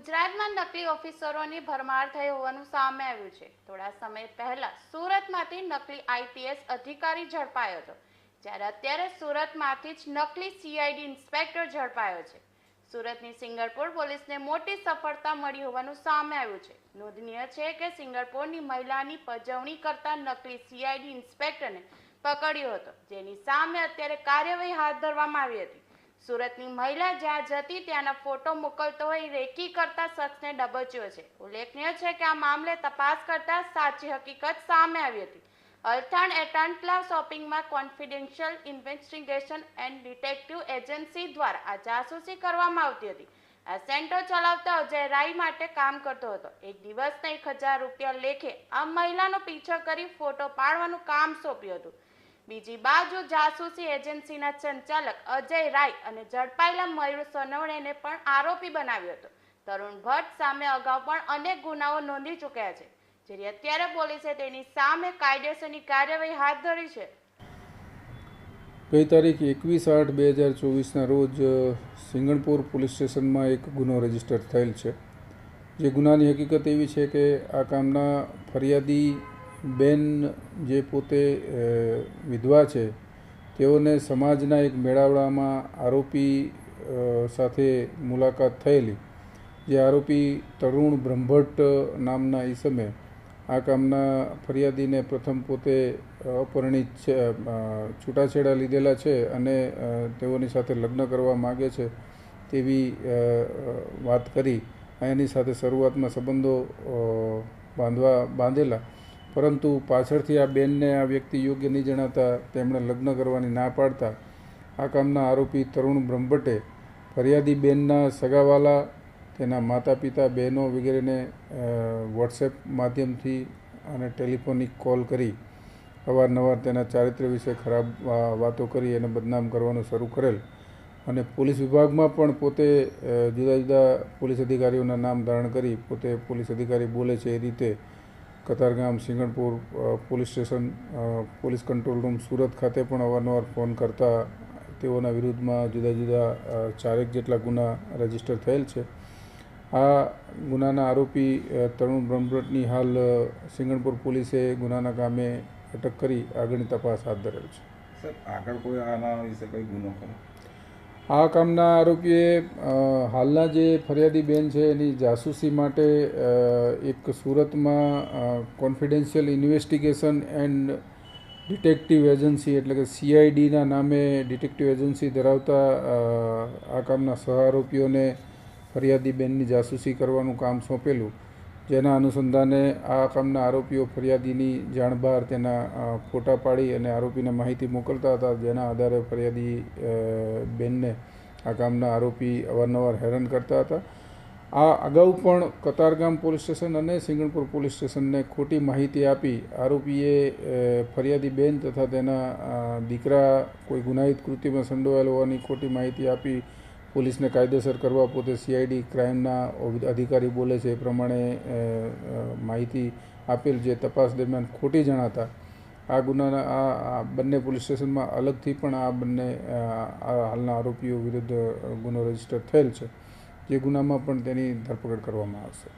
ગુજરાતમાં નકલી ઓફિસરોની ભરમાર થઈ હોવાનું સામે આવ્યું છે. થોડા સમય પહેલા સુરતમાંથી નકલી આઈપીએસ અધિકારી ઝડપાયો હતો, જ્યારે અત્યારે સુરતમાંથી જ નકલી સીઆઈડી ઇન્સ્પેક્ટર ઝડપાયો છે. સુરતની સિંગરપુર પોલીસને મોટી સફળતા મળી હોવાનું સામે આવ્યું છે. નોંધનીય છે કે સિંગરપુરની મહિલાની પજવણી કરતા નકલી સીઆઈડી ઇન્સ્પેક્ટરને પકડ્યો હતો, જેની સામે અત્યારે કાર્યવાહી હાથ ધરવામાં આવી હતી. સુરતની મહિલા જ્યાં જતી ત્યાંના ફોટો મોકલતો હોય, રેકી કરતા શખ્સને ડબચ્યો છે. ઉલ્લેખનીય છે કે આ મામલે તપાસ કરતા સાચી હકીકત સામે આવી હતી. અલથાણ એટાન્ટલા શોપિંગમાં confidential investigation and detective agency દ્વારા આ જાસૂસી કરવામાં આવતી હતી. આ સેન્ટર ચલાવતા અજય રાય માટે કામ કરતો હતો. એક દિવસના એક હજાર રૂપિયા લેખે આ મહિલાનો પીછો કરી ફોટો પાડવાનું કામ સોંપ્યું હતું. બીજી બાજુ જાસૂસી એજન્સીના સંચાલક અજય રાય અને ઝડપાયેલા મયુર સોનવણેને પણ આરોપી બનાવ્યો હતો. તરુણ ભટ્ટ સામે અગાઉ પણ અનેક ગુનાઓ નોંધી ચૂક્યા છે જેથી અત્યારે પોલીસે તેની સામે કાયદેસરની કાર્યવાહી હાથ ધરી છે. ગઈ તારીખ એકવીસ આઠ બે હજાર ચોવીસના રોજ સિંગણપુર પોલીસ સ્ટેશનમાં એક ગુનો રજિસ્ટર થયેલ છે. જે ગુનાની હકીકત એવી છે કે આ કામના ફરિયાદી બેન જે પોતે વિધવા છે, તેઓને સમાજના એક મેળાવડામાં આરોપી સાથે મુલાકાત થયેલી, જે આરોપી તરુણ બ્રહ્મભટ્ટ નામના ઈસમે આ કામના ફરિયાદીને પ્રથમ પોતે અપરિણિત છે છૂટાછેડા લીધેલા છે અને તેઓની સાથે લગ્ન કરવા માગે છે તેવી વાત કરી. એની સાથે શરૂઆતમાં સંબંધો બાંધવા, બાંધેલા. પરંતુ પાછળથી આ બેનને આ વ્યક્તિ યોગ્ય નહીં જણાતા તેમણે લગ્ન કરવાની ના પાડતા આ કામના આરોપી તરુણ બ્રહ્મભટ્ટે ફરિયાદી બેનના સગાવાલા, તેના માતા પિતા બહેનો વગેરેને વોટ્સએપ માધ્યમથી અને ટેલિફોનિક કોલ કરી અવારનવાર તેના ચારિત્ર્ય વિશે ખરાબ વાતો કરી એને બદનામ કરવાનું શરૂ કરેલ અને પોલીસ વિભાગમાં પણ પોતે જુદા જુદા પોલીસ અધિકારીઓના નામ ધારણ કરી પોતે પોલીસ અધિકારી બોલે છે એ રીતે Katargam Singanpur police station police control room Surat ખાતે પણ અવારનવાર ફોન કરતા તેઓના વિરુદ્ધમાં જુદા જુદા ચારેક જેટલા ગુના રજિસ્ટર થયેલ છે. આ ગુનાના આરોપી તરુણ બ્રહ્મભટ્ટની હાલ સિંગણપુર પોલીસે ગુનાના કામે અટક કરી આગળની તપાસ હાથ ધરેલ છે. સર, આગળ કોઈ આના વિશે કોઈ ગુનો ખરો? આ કામના આરોપીએ હાલના જે ફરિયાદી બેન છે, એની જાસૂસી માટે એક સુરતમાં confidential investigation and detective agency એટલે કે સીઆઈડીના નામે ડિટેક્ટિવ એજન્સી ધરાવતા આ કામના સહ આરોપીઓને ફરિયાદી બેનની જાસૂસી કરવાનું કામ સોંપેલું. જેના અનુસંધાને આ કામના આરોપીઓ ફરિયાદીની જાણ બહાર તેના ફોટા પાડી અને આરોપીને માહિતી મોકલતા હતા, જેના આધારે ફરિયાદી બેનને આ કામના આરોપી અવારનવાર હેરાન કરતા હતા. આ અગાઉ પણ કતારગામ પોલીસ સ્ટેશન અને સિંગણપુર પોલીસ સ્ટેશનને ખોટી માહિતી આપી આરોપીએ ફરિયાદી બેન તથા તેના દીકરા કોઈ ગુનાહિત કૃત્યમાં સંડોવાયેલ હોવાની ખોટી માહિતી આપી પોલીસને કાયદેસર કરવા પોતે સીઆઈડી ક્રાઇમના અધિકારી બોલે છે એ પ્રમાણે માહિતી આપેલ જે તપાસ દરમિયાન ખોટી જણાતા, આ ગુનાના, આ બંને પોલીસ સ્ટેશનમાં અલગથી પણ આ બંને હાલના આરોપીઓ વિરુદ્ધ ગુનો રજિસ્ટર થયેલ છે. જે ગુનામાં પણ તેની ધરપકડ કરવામાં આવશે.